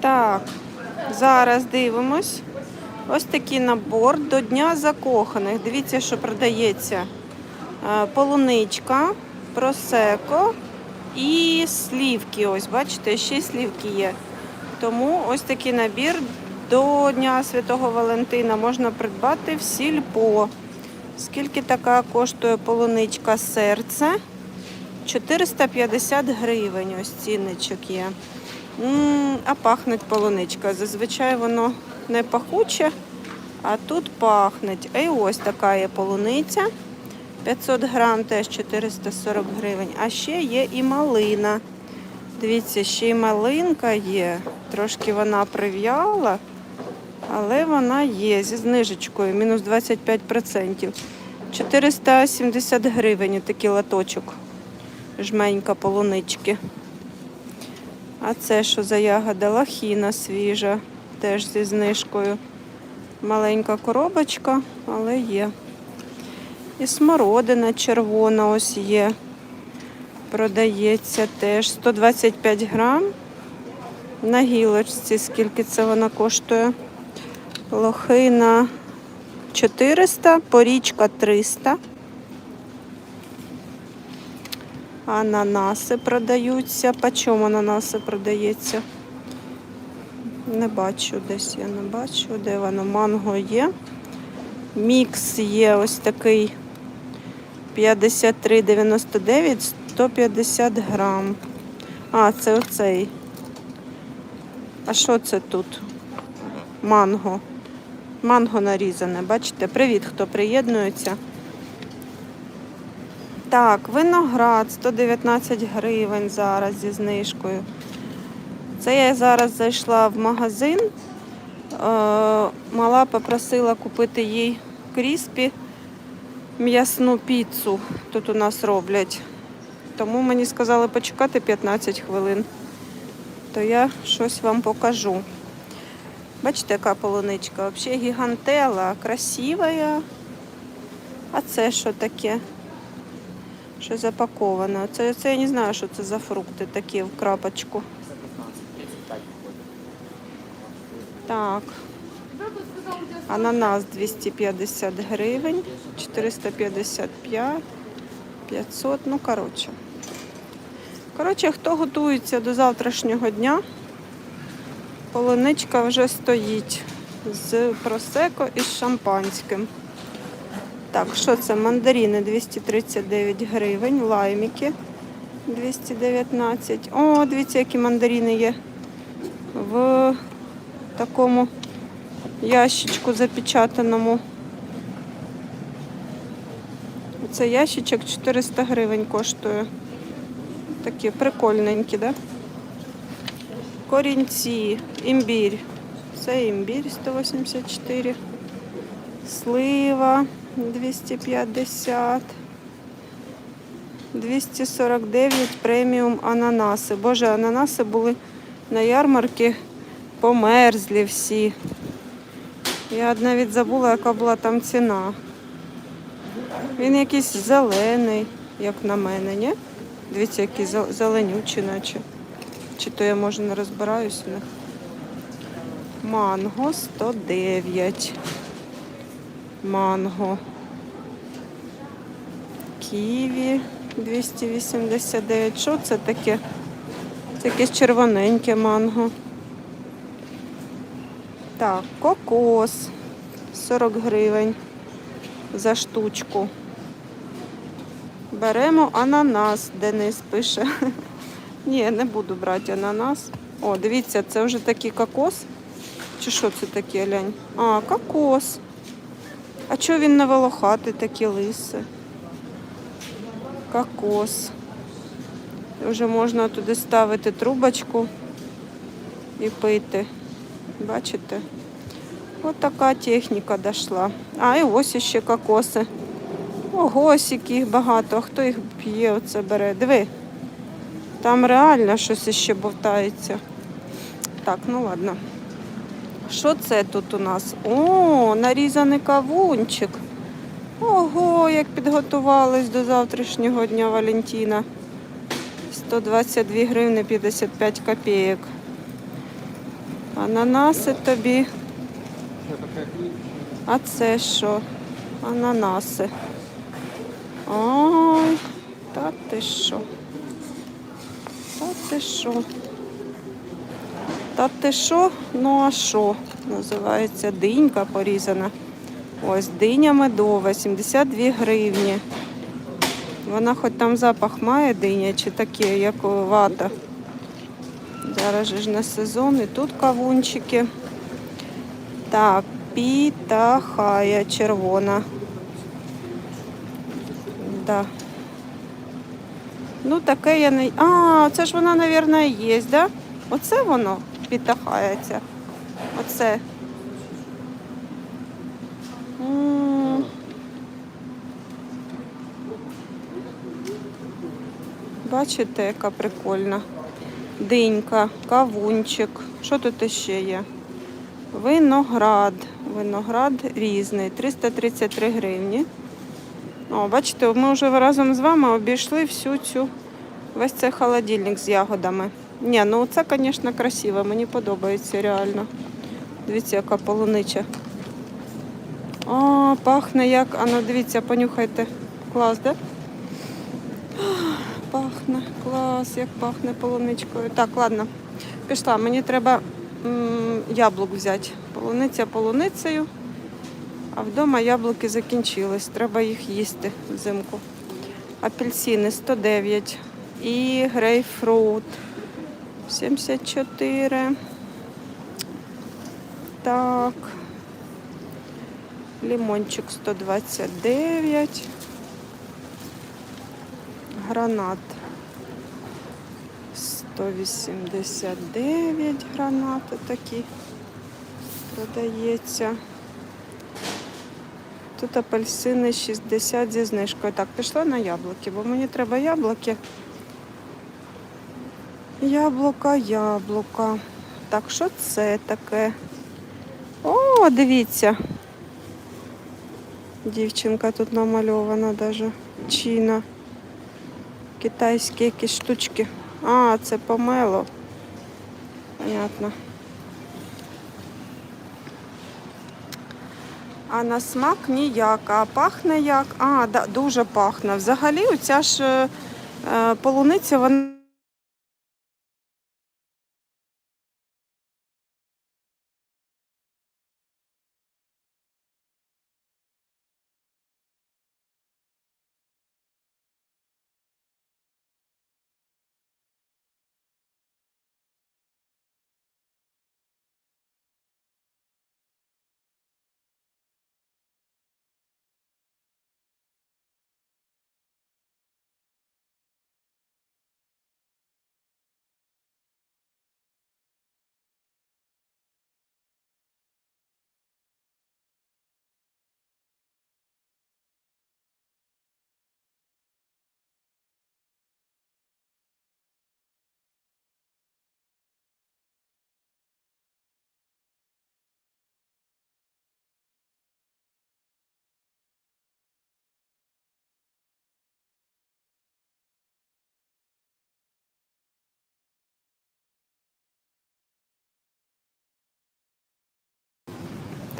Так, зараз дивимось. Ось такий набор до Дня закоханих. Дивіться, що продається. Е, Полуничка, просеко і слівки. Ось, бачите, ще й слівки є. Тому ось такий набір до Дня Святого Валентина можна придбати в сільпо. Скільки така коштує полуничка серце? 450 гривень. Ось цінничок є. М, А пахне полуничка. Зазвичай воно не пахуче, а тут пахне. І ось така є полуниця. 500 грам теж 440 гривень. А ще є і малина. Дивіться, ще й малинка є. Трошки вона прив'яла, але вона є зі знижечкою, мінус 25%. 470 гривень такий латочок. Жменька полунички. А це що за ягода? Лахіна свіжа, теж зі знижкою. Маленька коробочка, але є. І смородина червона ось є. Продається теж 125 грам. На гілочці, скільки це вона коштує. Лохина 400, порічка 300. Ананаси продаються. По чому ананаси продається? Не бачу десь, я не бачу, де воно. Манго є. Мікс є ось такий 53,99, 150 грам. А, це оцей. А що це тут? Манго. Манго нарізане, бачите? Привіт, хто приєднується. Так, виноград 119 гривень зараз зі знижкою. Це я зараз зайшла в магазин. Е, Мала попросила купити їй кріспі м'ясну піцу. Тут у нас роблять. Тому мені сказали почекати 15 хвилин. То я щось вам покажу. Бачите, яка полуничка? Взагалі гігантела, красива. А це що таке? Що запаковано? Це, це я не знаю, що це за фрукти такі в крапочку. Так. Ананас 250 гривень, 455, 500, ну коротше. Коротше, хто готується до завтрашнього дня, полуничка вже стоїть з просеко і з шампанським. Так, що це? Мандарини 239 гривень, лайміки 219. О, дивіться, які мандарини є в такому ящичку запечатаному. Це ящичок 400 гривень коштує. Такі прикольненькі, да? Корінці, імбір. Це імбір 184. Слива 250. 249 преміум ананаси. Боже, ананаси були на ярмарці померзлі всі. Я навіть забула, яка була там ціна. Він якийсь зелений, як на мене, ні? Дивіться, який зел- зеленючий, наче. Чи то я може не розбираюсь в них. Манго 109. Манго. Ківі 289. Що це таке? Це якесь червоненьке манго. Так, кокос 40 гривень за штучку. Беремо ананас, Денис пише. Ні, не буду брати ананас. О, дивіться, це вже такий кокос. Чи що це таке, глянь? А, кокос. А чого він не волохатий, такі лиси? Кокос. Вже можна туди ставити трубочку і пити. Бачите? Ось така техніка дійшла. А, і ось ще кокоси. Ого, ось яких багато. А хто їх п'є, оце бере? Диви. Там реально щось ще бовтається. Так, ну ладно. Що це тут у нас? О, нарізаний кавунчик. Ого, як підготувались до завтрашнього дня Валентина. 122 гривни 55 копійок. Ананаси тобі. А це що? Ананаси. Ой, та ти що? Ти що? Та ти що? Ну а що? Називається динька порізана. Ось диня медова, 72 гривні. Вона хоч там запах має диня, чи таке, як вата. Зараз же ж на сезон і тут кавунчики. Так, пітахая червона. Да. Ну, таке я не. А, це ж вона, мабуть, є, да? Оце воно пітахається. Оце. Бачите, яка прикольна. Динька, кавунчик. Що тут ще є? Виноград. Виноград різний. 333 гривні. О, бачите, ми вже разом з вами обійшли всю цю весь цей холодильник з ягодами. Ні, ну це, звісно, красиво, мені подобається реально. Дивіться, яка полунича. О, пахне як. А ну дивіться, понюхайте. Клас, да? Пахне, клас, як пахне полуничкою. Так, ладно, пішла. Мені треба м, яблук взяти. Полуниця полуницею. А вдома яблуки закінчились. Треба їх їсти взимку. Апельсини 109 і грейпфрут 74. Так. Лимончик 129. Гранат 189 гранати такі продається. Тут апельсини 60 зі знижкою. Так, пішла на яблуки, бо мені треба яблуки. Яблука, яблука. Так, що це таке? О, дивіться. Дівчинка тут намальована даже. Чіна. Китайські якісь штучки. А, це помело. Понятно. А на смак ніяк, а пахне як. А, да, дуже пахне. Взагалі, оця ж е, е, полуниця, вона.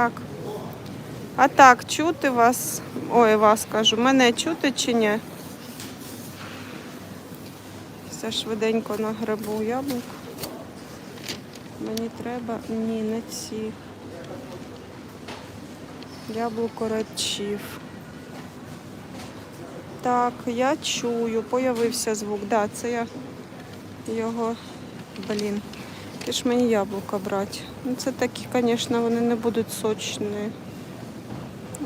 Так. А так, чути вас. Ой, вас кажу. Мене чути чи ні? Все швиденько на грибу яблук. Мені треба. Ні, не ці. Яблуко речів. Так, я чую, появився звук. Да, це я його, блін. Які ж мені яблука брати? Ну, це такі, звісно, вони не будуть сочні.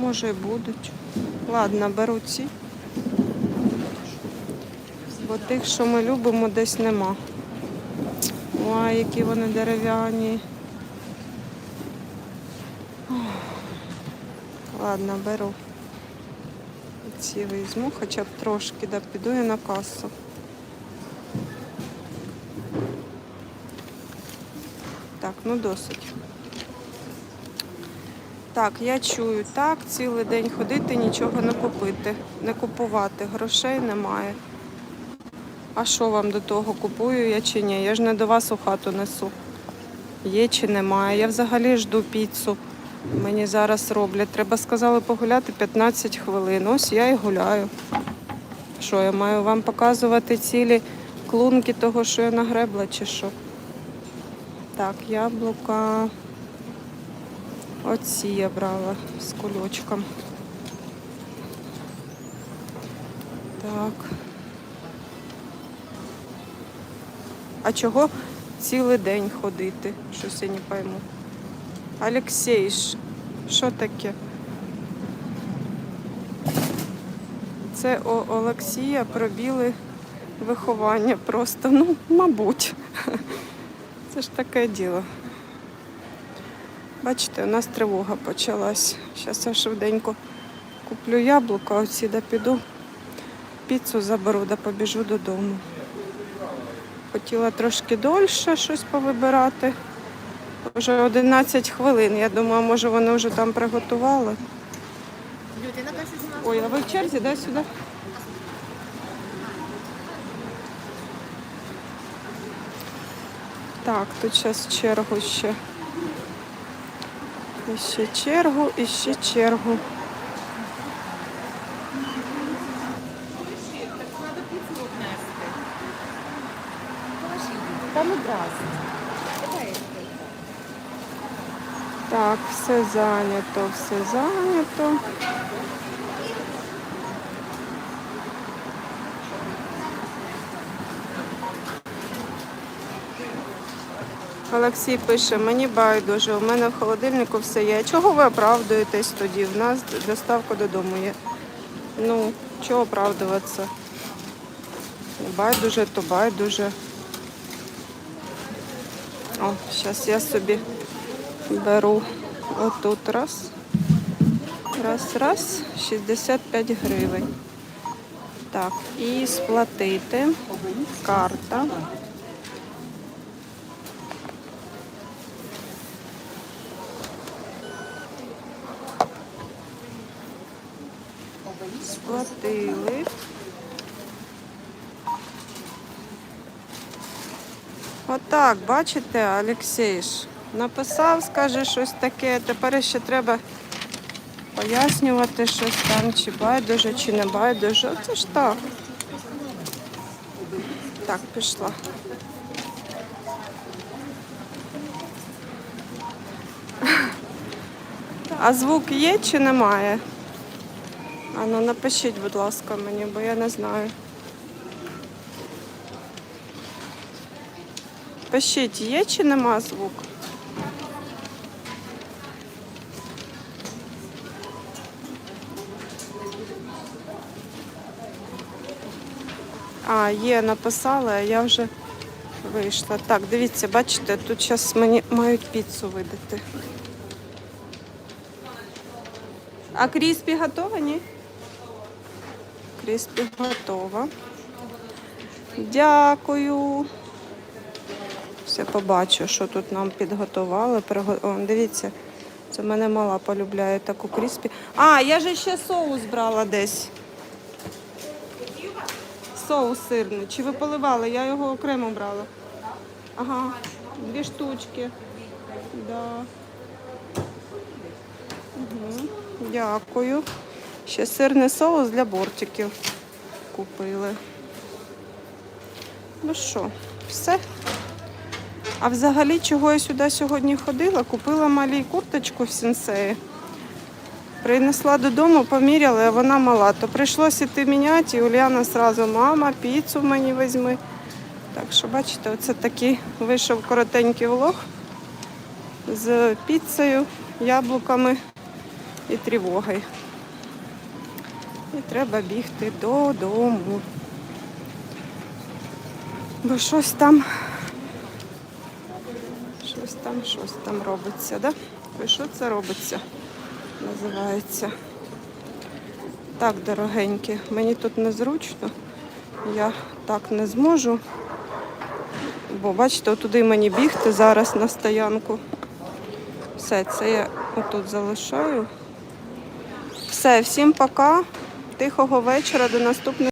Може і будуть. Ладно, беру ці. Бо тих, що ми любимо, десь нема. Ой, які вони дерев'яні. Ладно, беру. Ці візьму, хоча б трошки, да піду я на касу. Так, ну досить. Так, я чую, так, цілий день ходити, нічого не купити, не купувати, грошей немає. А що вам до того купую я чи ні? Я ж не до вас у хату несу. Є чи немає. Я взагалі жду піцу. Мені зараз роблять. Треба сказали погуляти 15 хвилин. Ось я і гуляю. Що, я маю вам показувати цілі клунки того, що я нагребла, чи що? Так, яблука. Оці я брала з кульочком. Так. А чого цілий день ходити? Щось я не пойму. Олексій, ш- що таке? Це у Олексія пробіли виховання просто. Ну, мабуть. Це ж таке діло. Бачите, у нас тривога почалась. Зараз я швиденько куплю яблука, оці да піду. Піцу заберу, да побіжу додому. Хотіла трошки дольше щось повибирати. Вже 11 хвилин. Я думаю, може вони вже там приготували. Ой, а ви в черзі, да, сюди? Так, тут зараз чергу ще. І ще чергу, і ще чергу. Так, все зайнято, все зайнято. Олексій пише, мені байдуже, у мене в холодильнику все є. Чого ви оправдуєтесь тоді? В нас доставка додому є. Ну, чого оправдуватися? Байдуже, то байдуже. О, зараз я собі беру отут раз. Раз, раз, 65 гривень. Так, і сплатити. Карта. Сплатили. Отак, бачите, Олексій ж написав, скаже щось таке. Тепер ще треба пояснювати щось там, чи байдуже, чи не байдуже. Це ж так. Так, пішла. А звук є чи немає? А ну напишіть, будь ласка, мені, бо я не знаю. Пишіть, є чи нема звук? А, є, написала, а я вже вийшла. Так, дивіться, бачите, тут зараз мені мають піцу видати. А кріспі готова, ні? Кріспі готова. Дякую. Все побачу, що тут нам підготували. О, дивіться, це мене мала полюбляє таку кріспі. А, я же ще соус брала десь. Соус сирний. Чи ви поливали? Я його окремо брала. Ага, дві штучки. Да. Угу. Дякую. Ще сирний соус для бортиків купили. Ну що, все. А взагалі, чого я сюди сьогодні ходила? Купила малій курточку в сенсеї. Принесла додому, поміряла, а вона мала. То прийшлося йти міняти, і Уляна одразу, мама, піцу мені візьми. Так що, бачите, оце такий вийшов коротенький влог з піцею, яблуками і тривогою. І треба бігти додому. Бо щось там, щось там, щось там робиться, да? Бо що це робиться? Називається. Так, дорогенькі, мені тут незручно. Я так не зможу. Бо бачите, отуди мені бігти зараз на стоянку. Все, це я Отут залишаю. Все, всім пока. Тихого вечора, до наступних.